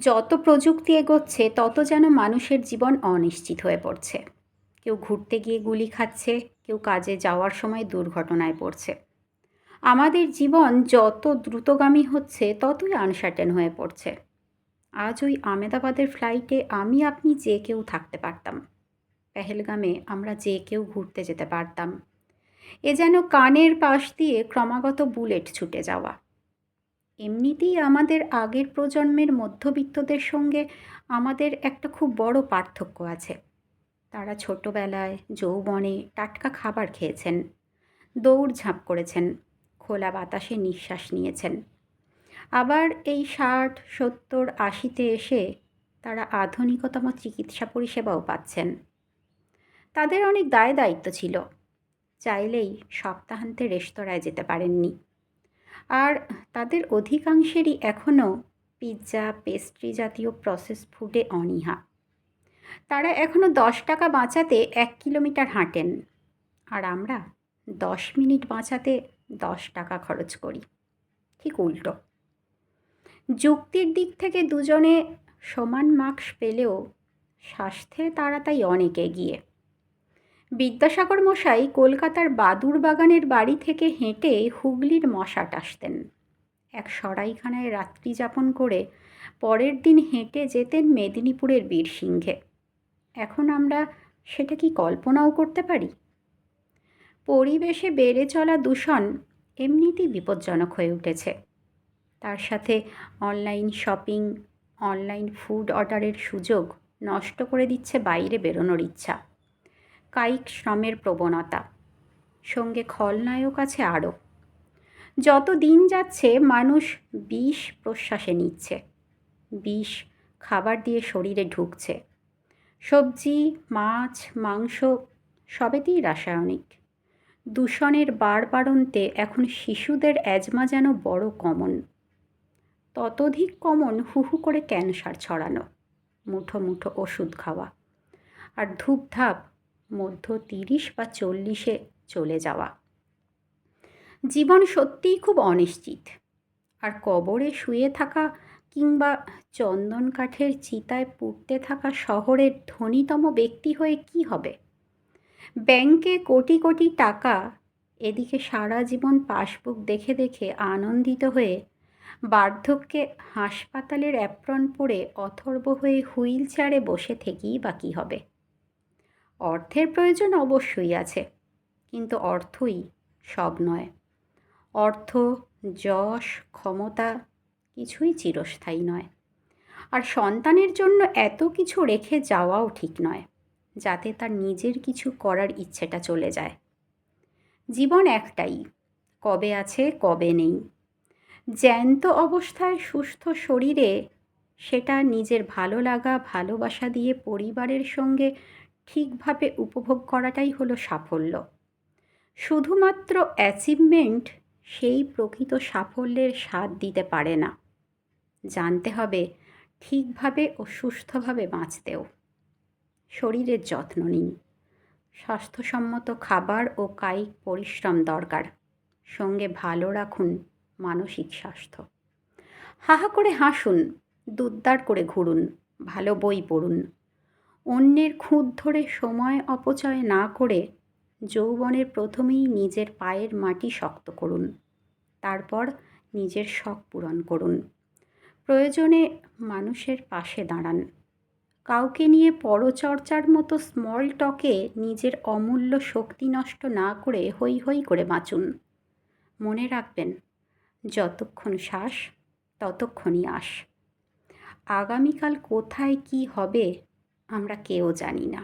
যত প্রযুক্তি এগোচ্ছে, তত যেন মানুষের জীবন অনিশ্চিত হয়ে পড়ছে। কেউ ঘুরতে গিয়ে গুলি খাচ্ছে, কেউ কাজে যাওয়ার সময় দুর্ঘটনায় পড়ছে। আমাদের জীবন যত দ্রুতগামী হচ্ছে, ততই আনসার্টেন হয়ে পড়ছে। আজ ওই আমেদাবাদের ফ্লাইটে আমি, আপনি যে কেউ থাকতে পারতাম। পেহেলগামে আমরা যে কেউ ঘুরতে যেতে পারতাম। এ যেন কানের পাশ দিয়ে ক্রমাগত বুলেট ছুটে যাওয়া। এমনিতেই আমাদের আগের প্রজন্মের মধ্যবিত্তদের সঙ্গে আমাদের একটা খুব বড় পার্থক্য আছে। তারা ছোটোবেলায় যৌবনে টাটকা খাবার খেয়েছেন, দৌড় ঝাঁপ করেছেন, খোলা বাতাসে নিঃশ্বাস নিয়েছেন। আবার এই ষাট, সত্তর, আশিতে এসে তারা আধুনিকতম চিকিৎসা পরিষেবাও পাচ্ছেন। তাদের অনেক দায় দায়িত্ব ছিল, চাইলেই সপ্তাহান্তে রেস্তোরাঁয় যেতে পারেননি। আর তাদের অধিকাংশেরই এখনও পিৎজা, পেস্ট্রি জাতীয় প্রসেস ফুডে অনীহা। তারা এখনও দশ টাকা বাঁচাতে এক কিলোমিটার হাঁটেন। আর আমরা দশ মিনিট বাঁচাতে দশ টাকা খরচ করি। ঠিক উল্টো। যুক্তির দিক থেকে দুজনে সমান মার্কস পেলেও স্বাস্থ্যে তারা তাই অনেক এগিয়ে। বিদ্যাসাগর মশাই কলকাতার বাদুর বাগানের বাড়ি থেকে হেঁটে হুগলির মশাট আসতেন। এক সরাইখানায় রাত্রি যাপন করে পরের দিন হেঁটে যেতেন মেদিনীপুরের বীরসিংহে এখন আমরা সেটা কি কল্পনাও করতে পারি? পরিবেশে বেড়ে চলা দূষণ এমনিতেই বিপজ্জনক হয়ে উঠেছে। তার সাথে অনলাইন শপিং, অনলাইন ফুড অর্ডারের সুযোগ নষ্ট করে দিচ্ছে বাইরে বেরোনোর ইচ্ছা। কায়িক শ্রমের প্রবণতা। সঙ্গে খলনায়ক আছে আরও। যত দিন যাচ্ছে, মানুষ বিষ প্রশ্বাসে নিচ্ছে। বিষ খাবার দিয়ে শরীরে ঢুকছে। সবজি, মাছ, মাংস সবেতেই রাসায়নিক। দূষণের বাড়বাড়ন্তে এখন শিশুদের অ্যাজমা যেন বড় কমন। ততোধিক কমন হু হু করে ক্যান্সার ছড়ানো, মুঠো মুঠো ওষুধ খাওয়া। আর ধূপধাপ মধ্য তিরিশ বা চল্লিশে চলে যাওয়া। জীবন সত্যিই খুব অনিশ্চিত। আর কবরে শুয়ে থাকা কিংবা চন্দন কাঠের চিতায় পুড়তে থাকা শহরের ধনীতম ব্যক্তি হয়ে কি হবে? ব্যাংকে কোটি কোটি টাকা, এদিকে সারা জীবন পাসবুক দেখে দেখে আনন্দিত হয়ে বার্ধক্যে হাসপাতালের অ্যাপ্রন পরে অথর্ব হয়ে হুইল চেয়ারে বসে থেকেই বা কী হবে? অর্থের প্রয়োজন অবশ্যই আছে, কিন্তু অর্থই সব নয়। অর্থ, যশ, ক্ষমতা কিছুই চিরস্থায়ী নয়। আর সন্তানের জন্য এত কিছু রেখে যাওয়াও ঠিক নয়, যাতে তার নিজের কিছু করার ইচ্ছেটা চলে যায়। জীবন একটাই, কবে আছে, কবে নেই। জ্যান্ত অবস্থায় সুস্থ শরীরে সেটা নিজের ভালো লাগা, ভালোবাসা দিয়ে পরিবারের সঙ্গে ঠিকভাবে উপভোগ করাটাই হলো সাফল্য। শুধুমাত্র অ্যাচিভমেন্ট সেই প্রকৃত সাফল্যের স্বাদ দিতে পারে না। জানতে হবে ঠিকভাবে ও সুস্থভাবে বাঁচতেও। শরীরের যত্ন নিন। স্বাস্থ্যসম্মত খাবার ও কায়িক পরিশ্রম দরকার। সঙ্গে ভালো রাখুন মানসিক স্বাস্থ্য। হাহা করে হাসুন দুদ্দার করে ঘুরুন, ভালো বই পড়ুন। অন্যের খুঁত ধরে সময় অপচয় না করে যৌবনের প্রথমেই নিজের পায়ের মাটি শক্ত করুন। তারপর নিজের শখ পূরণ করুন। প্রয়োজনে মানুষের পাশে দাঁড়ান। কাউকে নিয়ে পরচর্চার মতো স্মল টকে নিজের অমূল্য শক্তি নষ্ট না করে হৈ হৈ করে বাঁচুন। মনে রাখবেন, যতক্ষণ শ্বাস, ততক্ষণই আস। আগামীকাল কোথায় কি হবে আমরা কেউ জানি না।